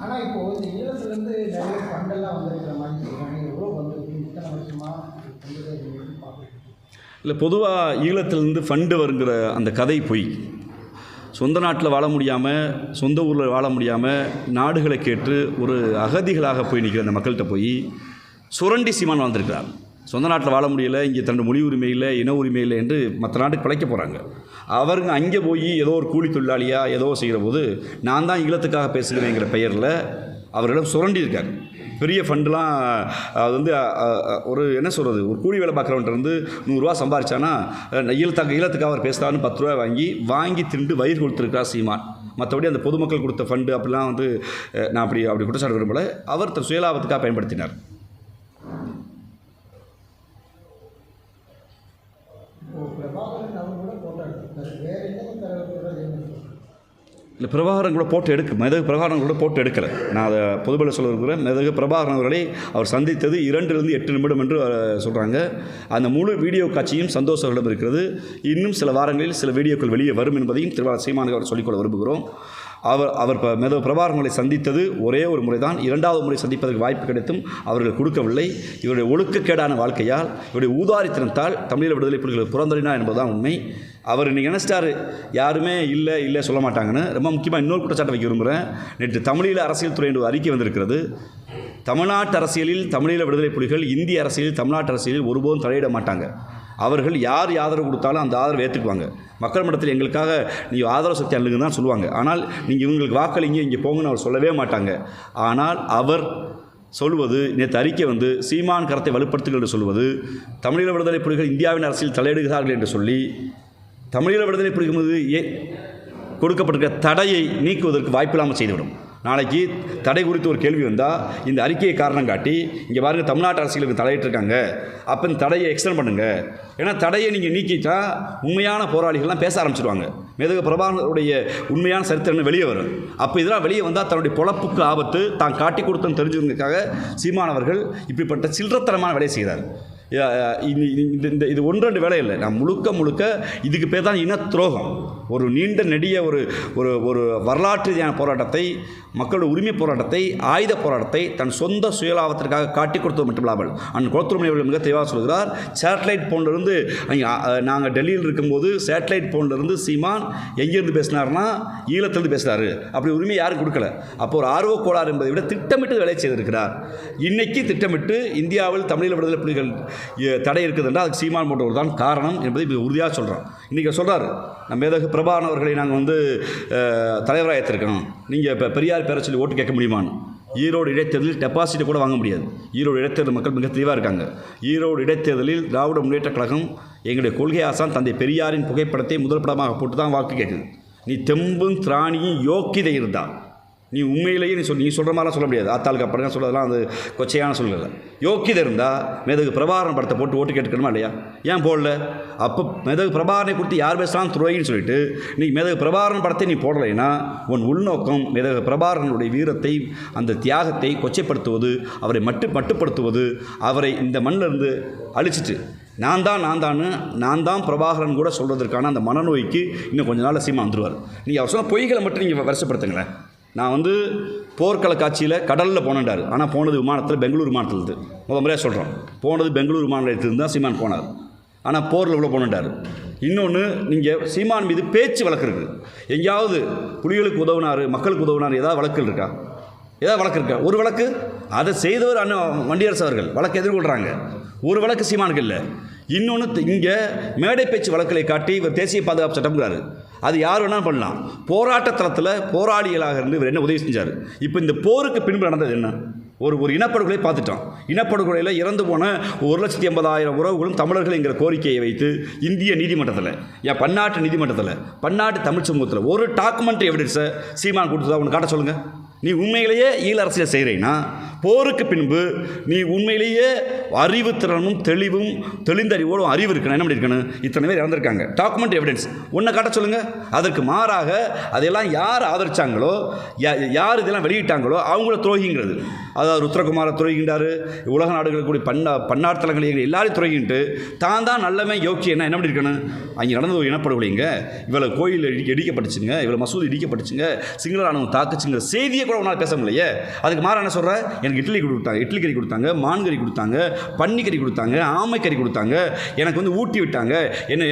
ஆனால் இப்போ இந்த ஈழத்துலேருந்து நிறைய ஃபண்டெல்லாம் வந்திருக்கிற மாதிரி சொல்கிறாங்க எவ்வளோ வந்திருக்கு இத்தனை வருஷமா வந்தது பார்க்குறேன் இல்லை பொதுவாக ஈழத்திலிருந்து ஃபண்டு வருங்கிற அந்த கதை பொய். சொந்த நாட்டில் வாழ முடியாமல் சொந்த ஊரில் வாழ முடியாமல் நாடுகளை கேட்டு ஒரு அகதிகளாக போய் நிற்கிற அந்த மக்கள்கிட்ட போய் சுரண்டி சீமான் வாழ்ந்திருக்கிறார். சொந்த நாட்டில் வாழ முடியல இங்கே தன்னோட மொழி உரிமை இல்லை இன உரிமை இல்லை என்று மற்ற நாட்டுக்கு பிழைக்க போகிறாங்க அவருங்க அங்கே போய் ஏதோ ஒரு கூலி தொழிலாளியாக ஏதோ செய்கிற போது நான் தான் ஈழத்துக்காக பேசுகிறேங்கிற பெயரில் அவரிடம் சுரண்டியிருக்கார். பெரிய ஃபண்டுலாம் அது வந்து ஒரு என்ன சொல்கிறது ஒரு கூலி வேலை பார்க்குறவன்ட்டு இருந்து நூறுரூவா சம்பாரிச்சானா அஹ், ஈழத்துக்காக அவர் பேசுகிறான்னு பத்து ரூபா வாங்கி வாங்கி திண்டு வயிறு கொடுத்துருக்கா சீமான். மற்றபடி அந்த பொதுமக்கள் கொடுத்த ஃபண்டு அப்படிலாம் வந்து நான் அப்படி அப்படி குற்றச்சாட்டு விரும்பல அவர் தன் சுயலாபத்துக்காக பயன்படுத்தினார் இப்போ பிரபாகரன் அவர் கூட போட்டோ எடுத்திருக்காரு வேறு என்ன தலைவர் இல்லை பிரபாகரன் கூட போட்டு எடுக்க மெதகு பிரபாகரன் கூட போட்டு எடுக்கலை. நான் அதை பொதுபல சொல்ல இருக்கிறேன் மெதகு பிரபாகரன் அவர்களை அவர் சந்தித்தது இரண்டிலிருந்து எட்டு நிமிடம் என்று சொல்கிறாங்க அந்த முழு வீடியோ காட்சியும் சந்தோஷங்களிடம் இருக்கிறது. இன்னும் சில வாரங்களில் சில வீடியோக்கள் வெளியே வரும் என்பதையும் திருவாரூர் சீமானுக்கு அவர் சொல்லிக்கொள்ள விரும்புகிறோம். அவர் அவர் ப- மெதகு பிரபாகரங்களை சந்தித்தது ஒரே ஒரு முறை தான் இரண்டாவது முறை சந்திப்பதற்கு வாய்ப்பு கிடைத்தும் அவர்கள் கொடுக்கவில்லை. இவருடைய ஒழுக்கக்கேடான வாழ்க்கையால் இவருடைய ஊதாரித்தனத்தால் தமிழீழ விடுதலை புலிகள் புறந்தறினா என்பதுதான் உண்மை. அவர் இன்றைக்கி நினச்சிட்டாரு. யாருமே இல்லை இல்லை சொல்ல மாட்டாங்கன்னு. ரொம்ப முக்கியமாக இன்னொரு குற்றச்சாட்டை வைக்க விரும்புகிறேன் நேற்று தமிழீழ அரசியல் துறை என்று ஒரு அறிக்கை வந்திருக்கிறது. தமிழ்நாட்டு அரசியலில் தமிழீழ விடுதலை புலிகள் இந்திய அரசியலில் தமிழ்நாட்டு அரசியலில் ஒருபோதும் தலையிட மாட்டாங்க. அவர்கள் யார் ஆதரவு கொடுத்தாலும் அந்த ஆதரவு ஏற்றுக்குவாங்க மக்கள் மன்றத்தில் எங்களுக்காக நீங்கள் ஆதரவு சக்தி அள்ளுங்க தான் சொல்லுவாங்க. ஆனால் நீங்கள் இவங்களுக்கு வாக்களிங்க இங்கே போங்கன்னு அவர் சொல்லவே மாட்டாங்க. ஆனால் அவர் சொல்வது நேற்று அறிக்கை வந்து சீமான் கரத்தை வலுப்படுத்துங்கள் என்று சொல்வது தமிழீழ விடுதலை புலிகள் இந்தியாவின் அரசியல் தலையிடுகிறார்கள் என்று சொல்லி தமிழீழ விடுதலை பிடிக்கும்போது ஏ கொடுக்கப்பட்டிருக்கிற தடையை நீக்குவதற்கு வாய்ப்பில்லாமல் செய்துவிடும். நாளைக்கு தடை குறித்து ஒரு கேள்வி வந்தால் இந்த அறிக்கையை காரணம் காட்டி இங்கே பாருங்கள் தமிழ்நாட்டு அரசியலுக்கு தலையிட்டிருக்காங்க. அப்போ இந்த தடையை எக்ஸ்டெண்ட் பண்ணுங்கள் ஏன்னா தடையை நீங்கள் நீக்கிட்டா உண்மையான போராளிகள்லாம் பேச ஆரம்பிச்சிடுவாங்க மேதக பிரபாகருடைய உண்மையான சரித்திரம் வெளியே வரும். அப்போ இதெல்லாம் வெளியே வந்தால் தன்னுடைய பொழப்புக்கு ஆபத்து தான் காட்டி கொடுத்தன்னு தெரிஞ்சதுக்காக சீமானவர்கள் இப்படிப்பட்ட சில்லறத்தனமான வேலையை செய்கிறார் யா- இது இந்த இது ஒன்று ரெண்டு வேலை இல்லை. நான் முழுக்க முழுக்க இதுக்கு பேர் தான் இன துரோகம் ஒரு நீண்ட நெடிய ஒரு ஒரு ஒரு வரலாற்று ரீதியான போராட்டத்தை மக்களோட உரிமை போராட்டத்தை ஆயுத போராட்டத்தை தன் சொந்த சுயலாபத்திற்காக காட்டி கொடுத்தது மட்டுமில்லாமல் அண்ணன் குளத்துருமணி அவர்கள் மிக தெளிவாக சொல்கிறார் சேட்டலைட் ஃபோன்லேருந்து நாங்கள் டெல்லியில் இருக்கும்போது சேட்டலைட் ஃபோன்லேருந்து சீமான் எங்கேருந்து பேசினார்னா ஈழத்திலிருந்து பேசுகிறாரு அப்படி உரிமை யாரும் கொடுக்கல. அப்போ ஒரு ஆர்வ கோளாறு என்பதை விட திட்டமிட்டு வேலை செய்திருக்கிறார். இன்னைக்கு திட்டமிட்டு இந்தியாவில் தமிழீழ விடுதலை புலிகள் தடை இருக்குது என்றால் அதுக்கு சீமான் போன்றவர் தான் காரணம் என்பதை உறுதியாக சொல்கிறோம் இன்றைக்கி சொல்கிறார் நம்ம மேதகு பிரபாகரன் அவர்களை நாங்கள் வந்து தலைவராக ஏற்றிருக்கோம் நீங்கள் இப்போ பெரியார் பேரை சொல்லி ஓட்டு கேட்க முடியுமான்னு. ஈரோடு இடைத்தேர்தலில் டெபாசிட்டை கூட வாங்க முடியாது. ஈரோடு இடைத்தேர்தல் மக்கள் மிக தெளிவாக இருக்காங்க. ஈரோடு இடைத்தேர்தலில் திராவிட முன்னேற்றக் கழகம் எங்களுடைய கொள்கை ஆசான் தந்தை பெரியாரின் புகைப்படத்தை முதல் படமாக போட்டு தான் வாக்கு கேட்குது. நீ தெம்பும் திராணியும் யோக்கிதை இருந்தால் நீ உண்மையிலேயே நீ சொல் நீ சொல்கிற மாதிரிலாம் சொல்ல முடியாது. ஆத்தாளுக்கு அப்புறம் சொல்லலாம் அது கொச்சையான சொல்லலை யோக்கியதை இருந்தால் மேதகு பிரபாகரன் படத்தை போட்டு ஓட்டு கேட்டுக்கணுமா இல்லையா? ஏன் போடல? அப்போ மேதகு பிரபாகரனை கொடுத்து யார் பேசலாம் துறைன்னு சொல்லிட்டு நீ மேதகு பிரபாகரன் படத்தை நீ போடலைன்னா உன் உள்நோக்கம் மேதகு பிரபாகரனுடைய வீரத்தை அந்த தியாகத்தை கொச்சைப்படுத்துவது அவரை மட்டு மட்டுப்படுத்துவது அவரை இந்த மண்ணிலிருந்து அழிச்சிட்டு நான் தான் நான் தான் நான் தான் பிரபாகரன் கூட சொல்வதற்கான அந்த மனநோய்க்கு இன்னும் கொஞ்ச நாள் சீமா வந்துடுவார் நீங்கள் அவர் சொன்ன பொய்களை மட்டும் நீங்கள் வருஷப்படுத்துங்களேன் நான் வந்து போர்க்கள காட்சியில் கடலில் போனேன்டார். ஆனால் போனது விமானத்தில் பெங்களூர் விமானத்திலிருந்து முத முறையாக சொல்கிறோம் போனது பெங்களூர் விமான நிலையத்திலிருந்து தான் சீமான் போனார். ஆனால் போரில் உள்ள போனேன்டார். இன்னொன்று நீங்கள் சீமான் மீது பேச்சு வழக்கு இருக்குது எங்கேயாவது புலிகளுக்கு உதவினார் மக்களுக்கு உதவினார் ஏதாவது வழக்கு இருக்கா? ஏதாவது வழக்கு இருக்கா? ஒரு வழக்கு? அதை செய்தவர் அண்ணன் வண்டியரசு அவர்கள். வழக்கு எதிர்கொள்கிறாங்க ஒரு வழக்கு சீமானுக்கு இல்லை. இன்னொன்று இங்கே மேடை பேச்சு வழக்குகளை காட்டி இவர் தேசிய பாதுகாப்பு சட்டம்ங்கிறாரு. அது யார் வேணாலும் பண்ணலாம். போராட்ட தளத்தில் போராளிகளாக இருந்து இவர் என்ன உதவி செஞ்சார்? இப்போ இந்த போருக்கு பின்பு நடந்தது என்ன? ஒரு ஒரு இனப்படுகொலை பார்த்துட்டோம். இனப்படுகொலையில் இறந்து போன ஒரு லட்சத்தி எண்பதாயிரம் உறவுகளும் தமிழர்கள்ங்கிற கோரிக்கையை வைத்து இந்திய நீதிமன்றத்தில் ஏன் பன்னாட்டு நீதிமன்றத்தில் பன்னாட்டு தமிழ் சமூகத்தில் ஒரு டாக்குமெண்ட் எவிடன்ஸை சீமான் கொடுத்ததா ஒன்று காட்ட சொல்லுங்கள் நீ உண்மையிலேயே ஈழ அரசியல் செய்கிறீன்னா போருக்கு பின்பு நீ உண்மையிலேயே அறிவுத்திறனும் தெளிவும் தெளிந்த அறிவோடும் அறிவு இருக்கணும். என்ன பண்ணியிருக்கணும்? இத்தனை பேர் இறந்துருக்காங்க. டாக்குமெண்ட் எவிடன்ஸ் ஒன்றை காட்ட சொல்லுங்கள் அதற்கு மாறாக அதெல்லாம் யார் ஆதரிச்சாங்களோ யா- யார் இதெல்லாம் வெளியிட்டாங்களோ அவங்கள துரோகிங்கிறது. அதாவது ருத்ரகுமாரை துரோகின்றார். உலக நாடுகள் கூடிய பன்னா பன்னாட்டு தலங்கள் எல்லாரையும் துரோகின்ட்டு தான் தான் நல்லவன் யோக்கி என்ன என்ன பண்ணியிருக்கணும் அங்கே நடந்த ஒரு இனப்படுகொலைங்க. இவ்வளோ கோயில் இடிக்கப்பட்டுச்சுங்க. இவ்வளோ மசூதி இடிக்கப்பட்டுச்சுங்க. சிங்கள ராணுவம் தாக்குச்சுங்கிற செய்தியை கூட உன்னால் பேச முடியலையே. அதுக்கு மாற என்ன சொல்கிற எனக்கு இட்லி கொடுத்தாங்க இட்லி கறி கொடுத்தாங்க மான் கறி கொடுத்தாங்க பன்னி கறி கொடுத்தாங்க ஆமை கறி கொடுத்தாங்க. எனக்கு வந்து ஊட்டி விட்டாங்க. என்ன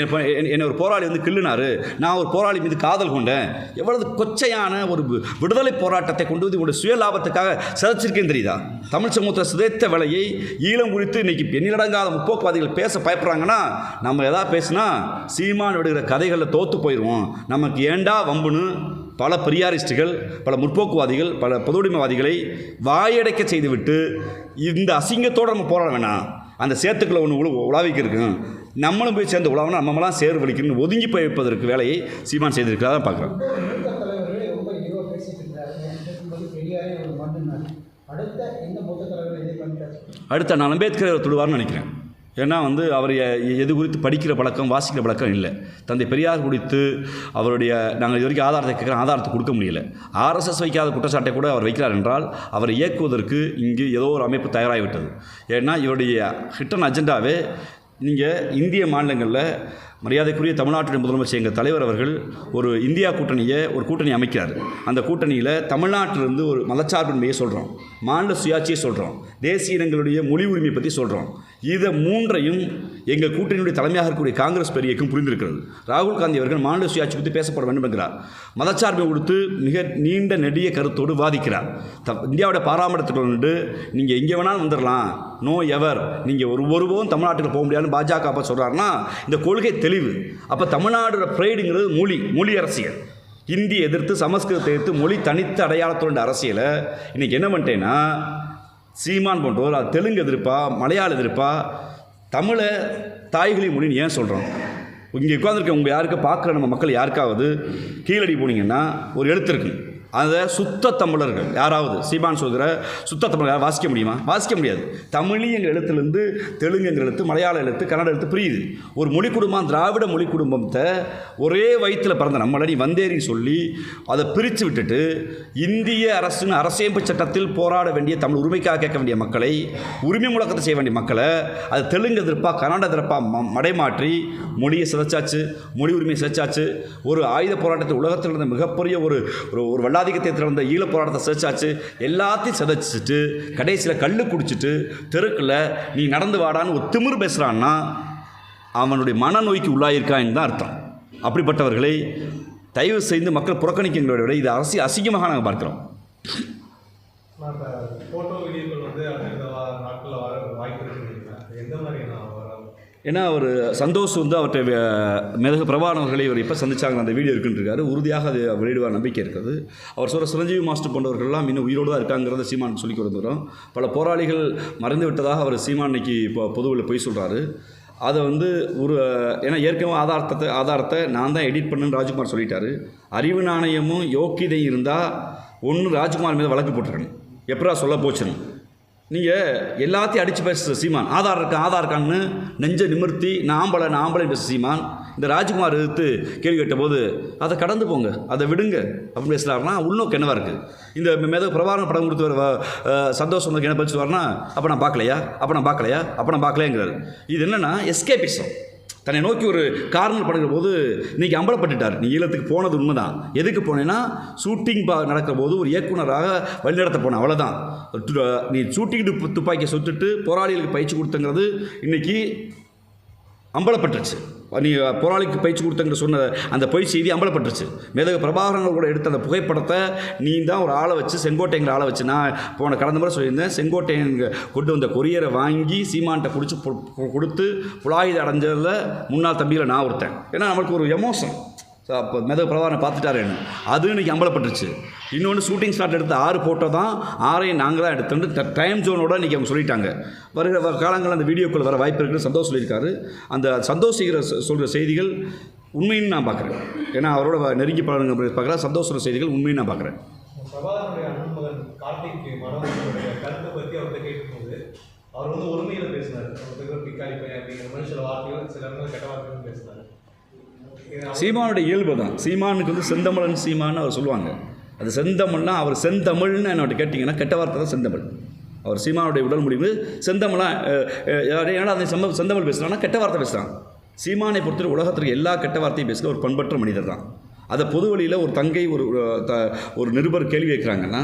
என்னை ஒரு போராளி வந்து கிள்ளுனாரு. நான் ஒரு போராளி மீது காதல் கொண்டேன். எவ்வளவு கொச்சையான ஒரு விடுதலை போராட்டத்தை கொண்டு வந்து உங்களுடைய சுய லாபத்துக்காக சிதைச்சிருக்கேன்னு தெரியுதா? தமிழ் சமூகத்தில் சிதைத்த விலையை ஈழம் குறித்து இன்னைக்கு எண்ணிலடங்காத முற்போக்குவாதிகள் பேச பயப்படுறாங்கன்னா நம்ம எதாவது பேசுனா சீமான் விடுகிற கதைகளில் தோற்று போயிடுவோம் நமக்கு ஏண்டா வம்புன்னு பல பெரியாரிஸ்டுகள் பல முற்போக்குவாதிகள் பல பொதுவுடைமைவாதிகளை வாயடைக்க செய்துவிட்டு இந்த அசிங்கத்தோடு நம்ம போராட வேணாம். அந்த சேத்துக்களை ஒன்று உழு உலாவிக்கு இருக்கும் நம்மளும் போய் சேர்ந்து உலாவணும் நம்மளாம் சேர் வலிக்கணும்னு ஒதுங்கி போய் வைப்பதற்கு வேலையை சீமான் செய்திருக்கிறதா இதை பண்ணிட்டாரு அடுத்த நான் அம்பேத்கர் தொடுவார்னு நினைக்கிறேன். ஏன்னா வந்து அவர் எது குறித்து படிக்கிற பழக்கம் வாசிக்கிற பழக்கம் இல்லை. தந்தை பெரியார் குறித்து அவருடைய நாங்கள் இது வரைக்கும் ஆதாரத்தை கேட்குற ஆதாரத்தை கொடுக்க முடியல. ஆர்எஸ்எஸ் வைக்காத குற்றச்சாட்டை கூட அவர் வைக்கிறார் என்றால் அவரை இயக்குவதற்கு இங்கு ஏதோ ஒரு அமைப்பு தயாராகிவிட்டது. ஏன்னா இவருடைய ஹிட்டன் அஜெண்டாவே நீங்கள் இந்திய மாநிலங்களில் மரியாதைக்குரிய தமிழ்நாட்டுடைய முதலமைச்சர் எங்கள் தலைவர் அவர்கள் ஒரு இந்தியா கூட்டணியை ஒரு கூட்டணி அமைக்கிறார். அந்த கூட்டணியில் தமிழ்நாட்டிலிருந்து ஒரு மதச்சார்பின்மையை சொல்கிறோம் மாநில சுயாட்சியை சொல்கிறோம் தேசிய இனங்களுடைய மொழி உரிமையை பற்றி சொல்கிறோம் இதை மூன்றையும் எங்கள் கூட்டணியுடைய தலைமையாக இருக்கக்கூடிய காங்கிரஸ் பெரியக்கும் புரிந்திருக்கிறது. ராகுல் காந்தி அவர்கள் மாநில சுயாட்சி பற்றி பேசப்பட வேண்டும் என்கிறார். மதச்சார்பை கொடுத்து மிக நீண்ட நெடிய கருத்தோடு வாதிக்கிறார். த இந்தியாவோட பாராமரத்துக்கு வந்து நீங்கள் எங்கே வேணாலும் வந்துடலாம் நோ எவர். நீங்கள் ஒரு ஒருபோதும் தமிழ்நாட்டுக்கு போக முடியாதுன்னு பாஜக அப்போ சொல்கிறாருன்னா இந்த கொள்கை தெளிவு. அப்போ தமிழ்நாடோட ப்ரைடுங்கிறது மொழி மொழி அரசியல். ஹிந்தி எதிர்த்து சமஸ்கிருதத்தை எதிர்த்து மொழி தனித்த அடையாளத்தோட அரசியலை இன்றைக்கி என்ன பண்ணிட்டேன்னா சீமான் போன்றோர் அது தெலுங்கு எதிர்ப்பா மலையாள எதிர்ப்பா தமிழை தாய்களி மொழின்னு ஏன் சொல்கிறோம் இங்கே உட்காந்துருக்க உங்கள் யாருக்கு பார்க்குற நம்ம மக்கள் யாருக்காவது கீழடி போனீங்கன்னா ஒரு எழுத்து இருக்குது அதை சுத்த தமிழர்கள் யாராவது சீமான் சொல்கிற சுத்த தமிழர் வாசிக்க முடியுமா? வாசிக்க முடியாது. தமிழி எங்கள் எழுத்துலேருந்து தெலுங்கு எங்கள் எழுத்து மலையாள எழுத்து கன்னட எழுத்து புரியுது. ஒரு மொழி குடும்பம் திராவிட மொழி குடும்பத்தை ஒரே வயிற்றில் பிறந்த நம்மளடி நீ வந்தேரின்னு சொல்லி அதை பிரித்து விட்டுட்டு இந்திய அரசின் அரசியமைப்பு சட்டத்தில் போராட வேண்டிய தமிழ் உரிமைக்காக கேட்க வேண்டிய மக்களை உரிமை முழக்கத்தை செய்ய வேண்டிய மக்களை அது தெலுங்கு எதிர்ப்பா கன்னட எதிர்ப்பா ம மடைமாற்றி மொழியை சிதைச்சாச்சு மொழி உரிமையை சிதைச்சாச்சு. ஒரு ஆயுத போராட்டத்தை உலகத்தில் இருந்த மிகப்பெரிய ஒரு ஒரு ஒரு வல்லாதிக்கத்தை இருந்த ஈழ போராட்டத்தை சிதைச்சாச்சு எல்லாத்தையும் சிதைச்சிட்டு கடைசியில் கல் குடிச்சிட்டு தெருக்கில் நீ நடந்து வாடான்னு ஒரு திமிர் பேசுகிறான்னா அவனுடைய மனநோய்க்கு உள்ளாயிருக்கான்னு தான் அர்த்தம். அப்படிப்பட்டவர்களை தயவு செய்து மக்கள் புறக்கணிக்கின்றதை விட இது அரசியல் அசிங்கமாக நாங்கள் பார்க்குறோம் நான் இப்போ ஃபோட்டோ வீடியோக்கள் வந்து அடுத்த வா- நாட்களில் வர வாய்ப்பு இருக்குன்னு எந்த மாதிரி நான் வர ஏன்னா அவர் சந்தோஷ் வந்து அவர்கிட்ட வே- மிதகு அவர்களை இவர் எப்போ சந்திச்சாங்க அந்த வீடியோ இருக்குன்றிருக்காரு. உறுதியாக அது வெளியிடுவார் நம்பிக்கை இருக்குது. அவர் சொல்கிற சிரஞ்சீவி மாஸ்டர் போன்றவர்கள்லாம் இன்னும் உயிரோடு தான் இருக்காங்கிறத சீமான் சொல்லி கொடுத்துறோம் பல போராளிகள் மறைந்து விட்டதாக அவர் சீமான் இன்னைக்கு இப்போ பொதுவில் போய் சொல்கிறாரு அதை வந்து ஒரு ஏன்னா ஏற்கனவே ஆதாரத்தை ஆதாரத்தை நான் தான் எடிட் பண்ணுன்னு ராஜ்குமார் சொல்லிட்டாரு. அறிவு நாணயமும் யோக்கியதையும் இருந்தால் ஒன்று ராஜ்குமார் மீது வழக்கு போட்டிருக்கணும். எப்படா சொல்ல போச்சுன்னு நீங்கள் எல்லாத்தையும் அடித்து பேசுகிற சீமான். ஆதார் இருக்கான் ஆதார் இருக்கான்னு நெஞ்சை நிமிர்த்தி நாம்பளை நாம்பளை பேச சீமான் இந்த ராஜ்குமார் எதிர்த்து கேள்வி கேட்டபோது அதை கடந்து போங்க அதை விடுங்க அப்படின்னு பேசுகிறாருன்னா உள்நோக்கு என்னவா இருக்குது இந்த மேத பிரபாரம் படம் கொடுத்து வர சந்தோஷம் வந்து என்ன பேசுவார்னா அப்போ நான் பார்க்கலையா? அப்போ நான் பார்க்கலையா? அப்போ நான் பார்க்கலையாங்கிறாரு. இது என்னென்னா எஸ்கேபிசம். தன்னை நோக்கி ஒரு கார்னர் படுகிற போது இன்றைக்கி அம்பலப்பட்டுட்டார். நீ ஈழத்துக்கு போனது உண்மைதான். எதுக்கு போனேன்னா ஷூட்டிங் பா நடக்கிற போது ஒரு இயக்குனராக வழிநடத்த போனேன். அவ்வளோதான் நீ ஷூட்டிங் துப்பாக்கியை சுட்டுட்டு போராளிகளுக்கு பயிற்சி கொடுத்துங்கிறது இன்றைக்கி அம்பலப்பட்டுருச்சு. நீ போராளிக்கு பயிற்சி கொடுத்தங்கிற சொன்ன அந்த பொய் செய்தி அம்பலப்பட்டுருச்சு. மேதக பிரபாகரங்கள் கூட எடுத்த அந்த புகைப்படத்தை நீ தான் ஒரு ஆளை வச்சு செங்கோட்டைங்கிற ஆளை வச்சு நான் போன கடந்த முறை சொல்லியிருந்தேன். செங்கோட்டையன் கொண்டு வந்த கொரியரை வாங்கி சீமான்ட்ட பிடிச்சி கொடுத்து புலாயுத அடைஞ்சதில் முன்னாள் தம்பியில் நான் ஒருத்தன். ஏன்னா நம்மளுக்கு ஒரு எமோஷன் அப்போ மெதக பிரபாகரனை பார்த்துட்டாரு அது இன்றைக்கி அம்பலப்பட்டுருச்சு. இன்னொன்று ஷூட்டிங் ஸ்டார்ட் எடுத்த ஆறு ஃபோட்டோ தான் ஆறையும் நாங்கள் தான் எடுத்துட்டு டைம் ஜோனோட இன்றைக்கி அவங்க சொல்லிட்டாங்க. வருகிற வ- காலங்களில் அந்த வீடியோக்கள் வர வாய்ப்பு இருக்குன்னு சந்தோஷ் சொல்லியிருக்காரு. அந்த சந்தோஷ் செய்கிற சொல்கிற செய்திகள் உண்மைன்னு நான் பார்க்குறேன். ஏன்னா அவரோட நெருங்கி பழகுங்க பார்க்குறேன் சந்தோஷ் சொல்கிற செய்திகள் உண்மைன்னு நான் பார்க்குறேன். அவர் வந்து ஒருமையில் பேசினார். அவர் பிக்காளி பையன் அப்படிங்கிற மாதிரி சில வார்த்தைகள் சில இடங்கள் கெட்ட வார்த்தைகள் பேசினார். சீமானுடைய இயல்பு தான். சீமானுக்கு வந்து செந்தமிழன் சீமான்னு அவர் சொல்லுவாங்க. அது செந்தமிழ்னா அவர் செந்தமிழ்னு என்னோட கேட்டிங்கன்னா கெட்ட வார்த்தை தான் செந்தமிழ். அவர் சீமானுடைய உடல் முடிவு செந்தமிழா ஏன்னா அந்த செம்ம செந்தமிழ் பேசுகிறான்னா கெட்ட வார்த்தை பேசுகிறான் சீமானை பொறுத்தவரை உலகத்திற்கு எல்லா கெட்ட வார்த்தையும் பேசுகிற ஒரு பண்பற்ற மனிதர் தான். அதை பொது வழியில் ஒரு தங்கை ஒரு ஒரு த- ஒரு நிருபர் கேள்வி கேட்குறாங்கன்னா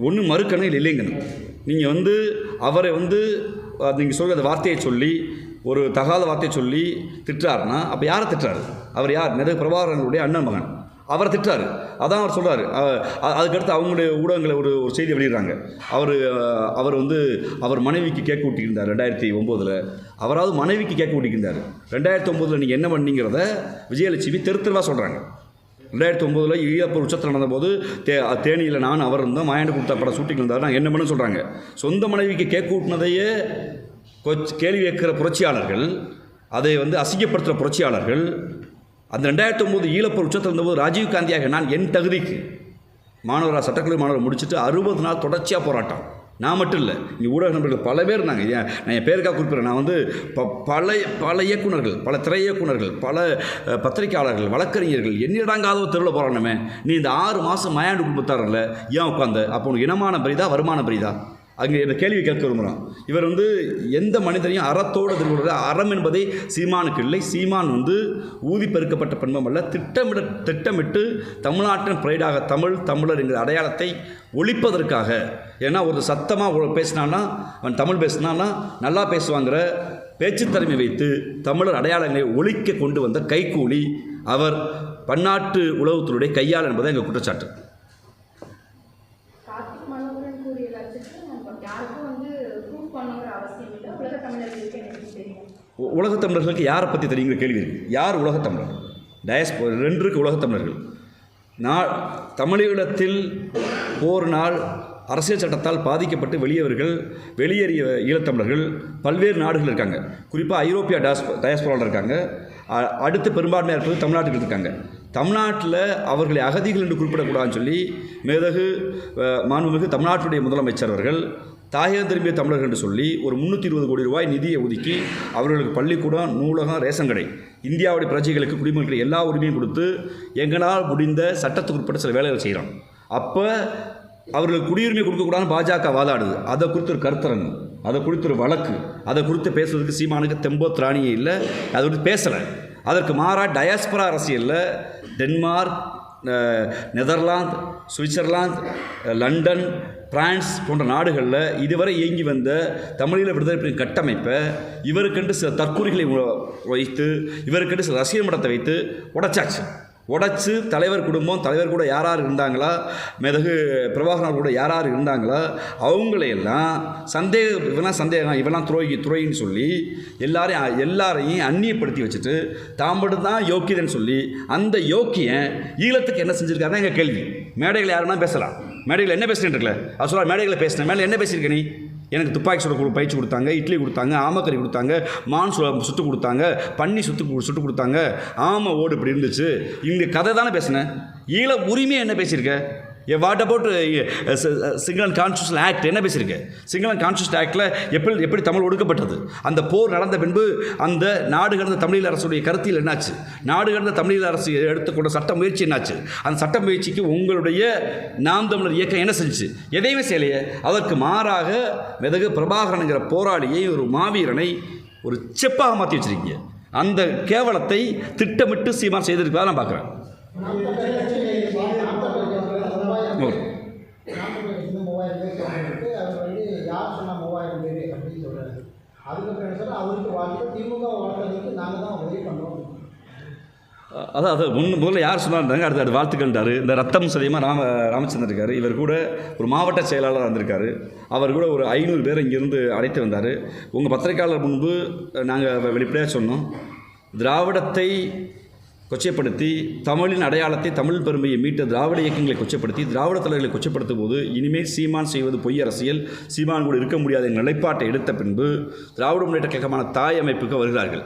ஒன்று மறுக்கணும் இல்லை இல்லைங்கணும். நீங்கள் வந்து அவரை வந்து நீங்கள் சொல்கிற அந்த வார்த்தையை சொல்லி ஒரு தகாத வார்த்தையை சொல்லி திட்டார்னா அப்போ யாரை திட்டுறாரு? அவர் யார்? நிறைய பிரபாகரனுடைய அண்ணன் மகன். அவரை திட்டுறாரு. அதான் அவர் சொல்கிறாரு அதுக்கடுத்து அவங்களுடைய ஊடகங்களை ஒரு ஒரு செய்தி வெளியிடுறாங்க. அவர் அவர் வந்து அவர் மனைவிக்கு கேட்க ஊட்டியிருந்தார் ரெண்டாயிரத்தி ஒம்போதில். அவராவது மனைவிக்கு கேட்க ஊட்டியிருந்தார் ரெண்டாயிரத்தி ஒம்போதில் நீங்கள் என்ன பண்ணீங்கிறத விஜயலட்சுமி தெரு தெருவாக சொல்கிறாங்க ரெண்டாயிரத்தி ஒம்போதில் ஈழப்பூர் உச்சத்தில் நடந்தபோது தே தேனியில் நான் அவர் இருந்தோம். மாயாண்டு கொடுத்த படம் ஷூட்டிங் இருந்தார். நான் என்ன பண்ணு சொல்கிறாங்க சொந்த மனைவிக்கு கேக் ஊட்டினதையே கேள்வி கேட்கிற புரட்சியாளர்கள் அதை வந்து அசிங்கப்படுத்துகிற புரட்சியாளர்கள் அந்த ரெண்டாயிரத்தி ஒம்பது ஈழப்பூர் உச்சத்தில் இருந்தபோது ராஜீவ் காந்தியாக நான் என் தகுதிக்கு மாணவராக சட்டக்கல்லூரி மாணவர் முடிச்சுட்டு அறுபது நாள் தொடர்ச்சியாக போராட்டம். நான் மட்டும் இல்லை இங்கே ஊடக நண்பர்கள் பல பேர் இருந்தாங்க. ஏன் நான் என் பேருக்காக குறிப்பிட்றேன். நான் வந்து ப பல பல இயக்குனர்கள் பல திரை இயக்குனர்கள் பல பத்திரிகையாளர்கள் பத்திரிக்கையாளர்கள் வழக்கறிஞர்கள் என்னிடங்காத தெருவில் போராடணுமே நீ இந்த ஆறு மாதம் மயாண்டு குடும்பத்தாரில் ஏன் உட்காந்த அப்போ உனக்கு இனமான பரிதா வருமான பரிதா? அங்கே இந்த கேள்வி கேட்க விரும்புகிறோம் இவர் வந்து எந்த மனிதனையும் அறத்தோடு எதிர்கொள்கிற அறம் என்பதை சீமானுக்கு இல்லை. சீமான் வந்து ஊதி பெருக்கப்பட்ட பண்பம் அல்ல. திட்டமிட திட்டமிட்டு தமிழ்நாட்டின் பிரைடாக தமிழ் தமிழர் என்கிற அடையாளத்தை ஒழிப்பதற்காக. ஏன்னா ஒரு சத்தமாக பேசினான்னா அவன் தமிழ் பேசினான்னா நல்லா பேசுவாங்கிற பேச்சுத்திறமை வைத்து தமிழர் அடையாளங்களை ஒழிக்க கொண்டு வந்த கைக்கூலி அவர் பன்னாட்டு உளவுத்துறையுடைய கையாள் என்பதை எங்கள் குற்றச்சாட்டு கார்த்திக் மனோகரன் கூறிய கருத்துக்கு நம்ம யாருக்கும் வந்து ப்ரூவ் பண்ணுங்கிற அவசியம் இல்லை உலக தமிழர்களுக்கு எனக்கு தெரியும் உ- உலகத் தமிழர்களுக்கு யாரை பற்றி தெரியுங்கிற கேள்வி இருக்குது யார் உலகத் தமிழர்? டயஸ்போ ரெண்டு உலகத் தமிழர்கள். நா தமிழீழத்தில் போர் நாள் அரசியல் சட்டத்தால் பாதிக்கப்பட்டு வெளியவர்கள் வெளியேறிய ஈழத்தமிழர்கள் பல்வேறு நாடுகள் இருக்காங்க. குறிப்பாக ஐரோப்பிய டாஸ் டயஸ்போராவில் இருக்காங்க. அ- அடுத்து பெரும்பான்மையாக இருப்பது தமிழ்நாட்டில் இருக்காங்க. தமிழ்நாட்டில் அவர்களை அகதிகள் என்று குறிப்பிடக்கூடாதுன்னு சொல்லி மேதகு மாண்புமிகு தமிழ்நாட்டுடைய முதலமைச்சர் அவர்கள் தாயகம் திரும்பிய தமிழர்கள் என்று சொல்லி ஒரு முந்நூற்றி இருபது கோடி ரூபாய் நிதியை ஒதுக்கி அவர்களுக்கு பள்ளிக்கூடம் நூலகம் ரேஷன் கடை இந்தியாவுடைய பிரஜைகளுக்கு குடிமக்களுக்கு எல்லா உரிமையும் கொடுத்து எங்களால் முடிந்த சட்டத்துக்கு உட்பட்ட சில வேலைகள் செய்கிறோம் அப்போ அவர்களுக்கு குடியுரிமை கொடுக்கக்கூடாதுன்னு பாஜக வாதாடுது. அதை குறித்து ஒரு கருத்தரங்கு அதை குறித்து ஒரு வழக்கு அதை குறித்து பேசுறதுக்கு சீமானுக்கு தெம்போ திராணியே இல்லை அதை குறித்து பேசலை. அதற்கு மாறாக டயாஸ்பரா அரசியலில் Denmark Netherlands Switzerland London France போன்ற நாடுகளில் இதுவரை இயங்கி வந்த தமிழீழ விடுதலை கட்டமைப்பை இவருக்கென்று சில தற்கூறிகளை வைத்து இவருக்கென்று சில ரசிகர் மடத்தை வைத்து உடைச்சாச்சு. உடைச்சு தலைவர் குடும்பம் தலைவர் கூட யார் யார் இருந்தாங்களா? மிதகு பிரபாகரன் கூட யார் யார் இருந்தாங்களா? அவங்களையெல்லாம் சந்தேக இவெல்லாம் சந்தேகம் இவெல்லாம் துரோகி துரோகின்னு சொல்லி எல்லாரையும் எல்லாரையும் அந்நியப்படுத்தி வச்சுட்டு தான் தான் யோக்கியதன்னு சொல்லி அந்த யோக்கியன் ஈழத்துக்கு என்ன செஞ்சுருக்காருன்னா எங்கள் கேள்வி. மேடைகள் யாருன்னா பேசலாம். மேடைகள் என்ன பேசுகிறேன் இருக்கல அவர் சொல்ல மேடைகளை பேசினேன். மேலே என்ன பேசியிருக்க நீ? எனக்கு துப்பாக்கி சுட கொடு பயிற்சி கொடுத்தாங்க இட்லி கொடுத்தாங்க ஆமக்கறி கொடுத்தாங்க மான் சு சுட்டு கொடுத்தாங்க பன்னி சுட்டு சுட்டு கொடுத்தாங்க. ஆமை ஓடு இப்படி இருந்துச்சு. இங்கே கதை தானே பேசினேன் ஈழ உரிமையை என்ன பேசியிருக்க? What about single and constitution act என்ன பேசியிருக்க? சிங்கிள் அண்ட் கான்ஸ்டியூஷன் ஆக்டில் எப்படி எப்படி தமிழ் ஒடுக்கப்பட்டது? அந்த போர் நடந்த பின்பு அந்த நாடு கடந்த தமிழீழ அரசுடைய கருத்தில் என்னாச்சு? நாடு கடந்த தமிழீழ அரசு எடுத்துக்கொண்ட சட்ட முயற்சி என்னாச்சு? அந்த சட்ட முயற்சிக்கு உங்களுடைய நாம் தமிழர் இயக்கம் என்ன செஞ்சுச்சு? எதையுமே செய்யலையே. அதற்கு மாறாக மெதகு பிரபாகரனுங்கிற போராளியை ஒரு மாவீரனை ஒரு செப்பாக மாற்றி வச்சிருக்கீங்க. அந்த கேவலத்தை திட்டமிட்டு சீமான் செய்திருக்கிறதா நான் பார்க்குறேன். பண்ணோம். அதான் அது முன் முதல்ல யார் சொன்னாருந்தாங்க அடுத்து அடுத்து வாழ்த்துக்கள்ன்றாரு இந்த ரத்தம் சதியமாக ராம ராமச்சந்திரன் இருக்கார். இவர் கூட ஒரு மாவட்ட செயலாளராக இருந்திருக்காரு அவர் கூட ஒரு ஐநூறு பேர் இங்கேருந்து அழைத்து வந்தார். உங்கள் பத்திரிகையாளர் முன்பு நாங்கள் வெளிப்படையாக சொன்னோம். திராவிடத்தை கொச்சைப்படுத்தி தமிழின் அடையாளத்தை தமிழ் பெருமையை மீட்ட திராவிட இயக்கங்களை கொச்சைப்படுத்தி திராவிட தலைவர்களை கொச்சைப்படுத்தும் போது இனிமேல் சீமான் செய்வது பொய் அரசியல் சீமான் கூட இருக்க முடியாத என்ற நிலைப்பாட்டை எடுத்த பின்பு திராவிட முன்னேற்ற கழகமான தாய் அமைப்புக்கு வருகிறார்கள்.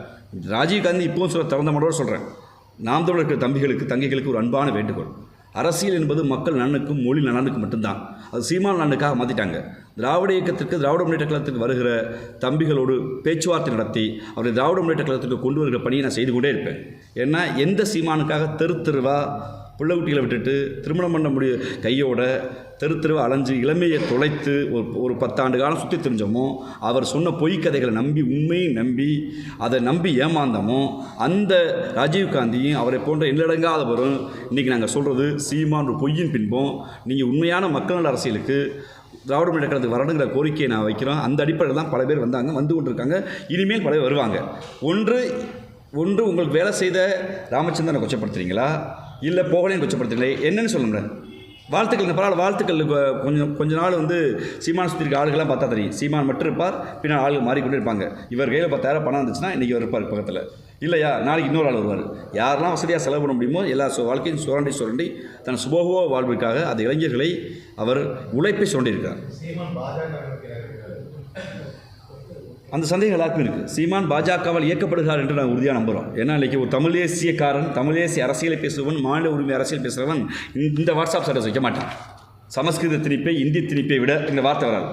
ராஜீவ்காந்தி இப்போவும் சொல்ல திறந்த மனோடு சொல்கிறேன் நாம் தமிழர்கள் தம்பிகளுக்கு தங்கைகளுக்கு ஒரு அன்பான வேண்டுகோள். அரசியல் என்பது மக்கள் நலனுக்கும் மொழி நலனுக்கும் மட்டும்தான். அது சீமான் நலனுக்காக மாற்றிட்டாங்க திராவிட இயக்கத்திற்கு திராவிட முன்னேற்ற கழகத்திற்கு வருகிற தம்பிகளோடு பேச்சுவார்த்தை நடத்தி அவரை திராவிட முன்னேற்ற கழகத்துக்கு கொண்டு வருகிற பணியை நான் செய்து கொண்டே இருப்பேன். ஏன்னா எந்த சீமானுக்காக தெரு தெருவாக பிள்ளைக்குட்டிகளை விட்டுட்டு திருமணம் பண்ண முடிய கையோட தெரு தெருவை அலைஞ்சு இளமையை தொலைத்து ஒரு ஒரு பத்தாண்டு காலம் சுற்றி தெரிஞ்சோமோ அவர் சொன்ன பொய் கதைகளை நம்பி உண்மையை நம்பி அதை நம்பி ஏமாந்தோமோ அந்த ராஜீவ்காந்தியும் அவரை போன்ற எண்ணிலடங்காதவரும் இன்றைக்கி நாங்கள் சொல்கிறது சீமான் ஒரு பொய்யின் பின்பும் நீங்கள் உண்மையான மக்கள் அரசியலுக்கு திராவிட முன்னேற்ற கழகத்துக்கு வரணுங்கிற கோரிக்கையை நான் வைக்கிறோம். அந்த அடிப்படையில் தான் பல பேர் வந்தாங்க வந்து கொண்டிருக்காங்க. இனிமேல் பல பேர் வருவாங்க. ஒன்று ஒன்று உங்களுக்கு வேலை செய்த ராமச்சந்திரனை கொச்சப்படுத்துறீங்களா? இல்லை போகலையும் கொச்சப்படுத்துறீங்களே? என்னன்னு முடியல வாழ்த்துக்கள் பரவாயில்ல வாழ்த்துக்கள். கொஞ்சம் கொஞ்ச நாள் வந்து சீமான் சுற்றி இருக்க ஆளுகள்லாம் பார்த்தா தெரியும். சீமான் மட்டும் இருப்பார் பின்னால் ஆளுகள் மாறிக்கொண்டே இருப்பாங்க. இவர் கையில் பத்தாயிரம் பணம் இருந்துச்சுன்னா இன்றைக்கி இவர் இருப்பார் பக்கத்தில். இல்லையா? நாளைக்கு இன்னொரு ஆள் வருவார். யாரெல்லாம் வசதியாக செலவு பண்ண முடியுமோ எல்லா வாழ்க்கையும் சுரண்டி சுரண்டி தன் சுபோக வாழ்வுக்காக அந்த இளைஞர்களை அவர் உழைப்பை சுரண்டியிருக்கார் அந்த சந்தேகம் எல்லாருக்கும் இருக்குது சீமான் பாஜகவால் இயக்கப்படுகிறார் என்று நாங்கள் உறுதியாக நம்புகிறோம் ஏன்னா இன்றைக்கி ஒரு தமிழ் தேசியக்காரன் தமிழ் தேசிய அரசியலை பேசுபவன் மாநில உரிமை அரசியல் பேசுகிறவன் இந்த- வாட்ஸ்அப் ஸ்டேட்டஸ் வைக்க மாட்டான். சமஸ்கிருத திணிப்பை இந்தி திணிப்பை விட இந்த வார்த்தை வராது.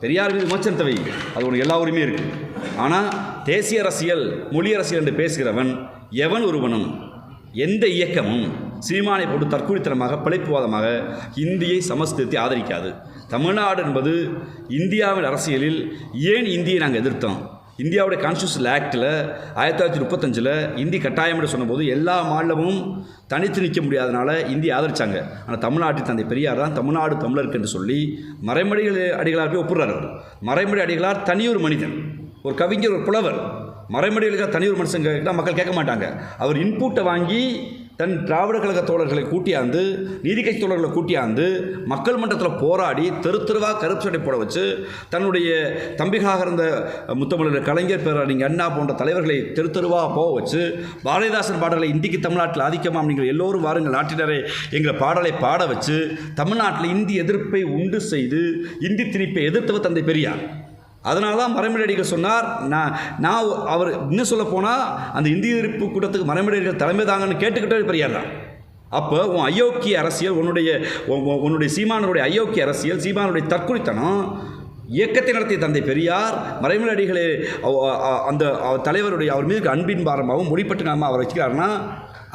பெரியார் மீது விமர்சனத்தை வை அது ஒன்று எல்லா உரிமையும் இருக்குது ஆனால் தேசிய அரசியல் மொழி அரசியல் என்று பேசுகிறவன் எவன் ஒருவனும் எந்த இயக்கமும் சீமானை போட்டு தற்கொலைத்தனமாக பிழைப்புவாதமாக இந்தியை சமஸ்கிருதத்தை ஆதரிக்காது. தமிழ்நாடு என்பது இந்தியாவின் அரசியலில் ஏன் இந்தியை நாங்கள் எதிர்த்தோம்? இந்தியாவுடைய கான்ஸ்டியூஷன் ஆக்டில் ஆயிரத்தி தொள்ளாயிரத்தி முப்பத்தஞ்சில் இந்தி கட்டாயம் என்று சொன்னபோது எல்லா மாநிலமும் தனித்து நிற்க முடியாதனால இந்தி ஆதரித்தாங்க ஆனால் தமிழ்நாட்டில் தந்தை பெரியார் தான் தமிழ்நாடு தமிழருக்கு என்று சொல்லி மறைமொழி அடிகளார் போய் ஒப்புறார் அவர். மறைமொழி அடிகளார் தனியொரு மனிதன். ஒரு கவிஞர் ஒரு புலவர் மறைமொழிகளுக்கு தனியொரு மனுஷன் கேட்டால் மக்கள் கேட்க மாட்டாங்க. அவர் இன்புட்டை வாங்கி தன் திராவிட கழக தோழர்களை கூட்டியாந்து நீதிக்கட்சி தோழர்களை கூட்டியாந்து மக்கள் மன்றத்தில் போராடி தெரு தெருவாக கருப்பு சட்டை போட வச்சு தன்னுடைய தம்பிகாக இருந்த முத்தமிழர் கலைஞர் பேரறிஞர் அண்ணா போன்ற தலைவர்களை தெரு தெருவாக போக வச்சு பாரதிதாசன் பாடலை இந்திக்கு தமிழ்நாட்டில் ஆதிக்கமாம் நீங்கள் எல்லோரும் வாருங்கள் நாட்டினரே எங்கள் பாடலை பாட வச்சு தமிழ்நாட்டில் இந்தி எதிர்ப்பை உண்டு செய்து இந்தி திணிப்பை எதிர்த்தவர் தந்தை பெரியார். அதனால தான் மரமிடடிகள் சொன்னார் நான் நான் அவர் இன்னும் சொல்ல போனால் அந்த இந்திய எதிர்ப்பு கூட்டத்துக்கு மரமிடடிகள் தலைமை தாங்கன்னு கேட்டுக்கிட்டே பெரியார் தான். அப்போ உன் அயோக்கிய அரசியல் உன்னுடைய உன்னுடைய சீமானுடைய அயோக்கிய அரசியல் சீமானுடைய தற்கொலைத்தனம் இயக்கத்தை நடத்திய தந்தை பெரியார் மறைமலடிகளே அந்த தலைவருடைய அவர் மீது அன்பின் பாரமாகவும் முடிப்பட்டு நாம அவர் வச்சுக்கிறாருன்னா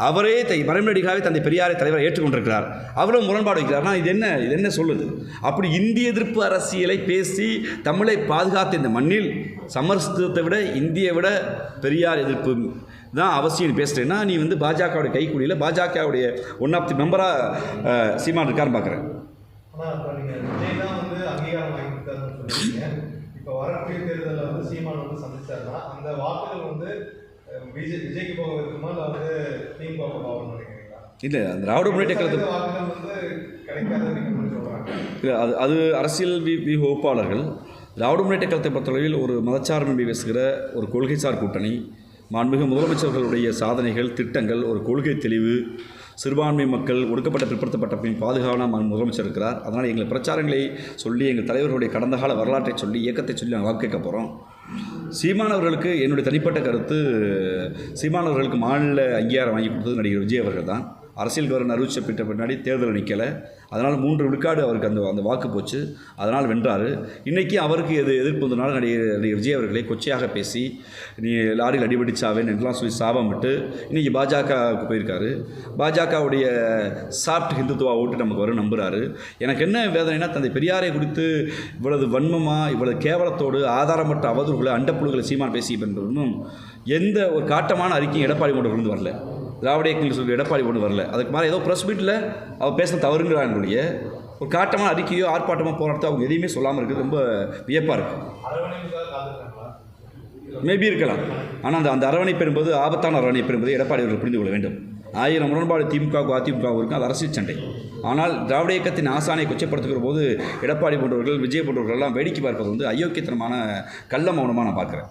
அவரே தை மறைமலடிகளாகவே தந்தை பெரியாரை தலைவரை ஏற்றுக்கொண்டிருக்கிறார். அவரும் முரண்பாடு வைக்கிறார்னா இது என்ன இது என்ன சொல்லுது? அப்படி இந்திய எதிர்ப்பு அரசியலை பேசி தமிழை பாதுகாத்த இந்த மண்ணில் சமஸ்கிருதத்தை விட இந்தியை விட பெரியார் எதிர்ப்பு தான் அவசியம் பேசுகிறேன்னா நீ வந்து பாஜகவுடைய கைக்குடியில் பாஜகவுடைய ஒன் ஆஃப் தி மெம்பராக சீமான் இருக்காருன்னு பார்க்குறேன் ஆனா இப்போ நீங்க விஜய் தான் வந்து அங்கீகாரம் வாங்கி கொடுத்தாருன்னு சொல்றீங்க இப்போ வரக்கூடிய தேர்தலில் வந்து சீமான் வந்து சந்திச்சாருன்னா அந்த வாக்குகள் வந்து விஜய் விஜய்க்கு போக இருக்குமா? இல்லை வந்து திமுக போகணும்னு நினைக்கிறீங்களா? இல்லை அந்த திராவிட முன்னேற்ற கழகத்தை சதவீத வாக்குகள் வந்து கிடைக்காது அப்படின்னு சொல்றாங்க. இல்லை அது அது அரசியல் வி வி வகுப்பாளர்கள் திராவிட முன்னேற்ற கழகத்தை பொறுத்தளவில் ஒரு மதச்சார்பின்மை பேசுகிற ஒரு கொள்கைசார் கூட்டணி மாண்புமிகு முதலமைச்சர்களுடைய சாதனைகள் திட்டங்கள் ஒரு கொள்கை தெளிவு சிறுபான்மை மக்கள் ஒடுக்கப்பட்ட பிற்படுத்தப்பட்ட பின் பாதுகாவலான முதலமைச்சர் இருக்கிறார். அதனால் எங்கள் பிரச்சாரங்களை சொல்லி எங்கள் தலைவர்களுடைய கடந்த கால வரலாற்றை சொல்லி இயக்கத்தை சொல்லி நாங்கள் வாக்கு கேட்க போகிறோம் சீமானவர்களுக்கு என்னுடைய தனிப்பட்ட கருத்து சீமானவர்களுக்கு மாநில அங்கீகாரம் வாங்கி கொடுத்தது நடிகர் விஜய் அவர்கள் தான். அரசியல் கவர்னர் அறிவிச்சப்பட்ட பின்னாடி தேர்தல் நிற்கலை அதனால் மூன்று விழுக்காடு அவருக்கு அந்த அந்த வாக்கு போச்சு. அதனால் வென்றார். இன்றைக்கி அவருக்கு எது எதிர்ப்பு வந்தனால நடிகர் நடிகர் விஜய் அவர்களை கொச்சையாக பேசி நீ லாரியில் அடிபடிச்சாவேன் என்றெல்லாம் சொல்லி சாபம் விட்டு இன்றைக்கி பாஜகவுக்கு போயிருக்காரு. பாஜகவுடைய சாஃப்ட் ஹிந்துத்துவா ஓட்டு நமக்கு வரும் நம்புகிறாரு எனக்கு என்ன வேதனைனா தந்தை பெரியாரை குறித்து இவ்வளவு வன்மமாக இவ்வளவு கேவலத்தோடு ஆதாரமற்ற அவதூறுகளை அண்டப்புழுகளை சீமான் பேசி என்பதும் எந்த ஒரு காட்டமான அறிக்கையும் எடப்பாடி கொண்டு கொண்டு வரல. திராவிட இயக்கங்கள் சொல்லி எடப்பாடி ஒன்று வரல. அதுக்கு மாதிரி ஏதோ ப்ரெஸ் மீட்டில் அவர் பேச தவறுங்கிறாங்களுடைய ஒரு காட்டமாக அறிக்கையோ ஆர்ப்பாட்டமோ போராட்டத்தோ அவங்க எதையுமே சொல்லாமல் இருக்குது ரொம்ப வியப்பாக இருக்குது மேபி இருக்கலாம். ஆனால் அந்த அந்த அரவணைப்பு என்பது ஆபத்தான அரவணைப்பு என்பதை எடப்பாடி அவர்கள் புரிந்து கொள்ள வேண்டும். ஆயிரம் முரண்பாடு திமுகவுக்கு அதிமுகவுக்கு இருக்கும் அது அரசியல் சண்டை. ஆனால் திராவிட இயக்கத்தின் ஆசானை கொச்சப்படுத்துகிற போது எடப்பாடி போன்றவர்கள் விஜய் போன்றவர்கள் எல்லாம் வேடிக்கை பார்ப்பது வந்து அயோக்கியத்தனமான கள்ள மௌனமாக நான் பார்க்குறேன்.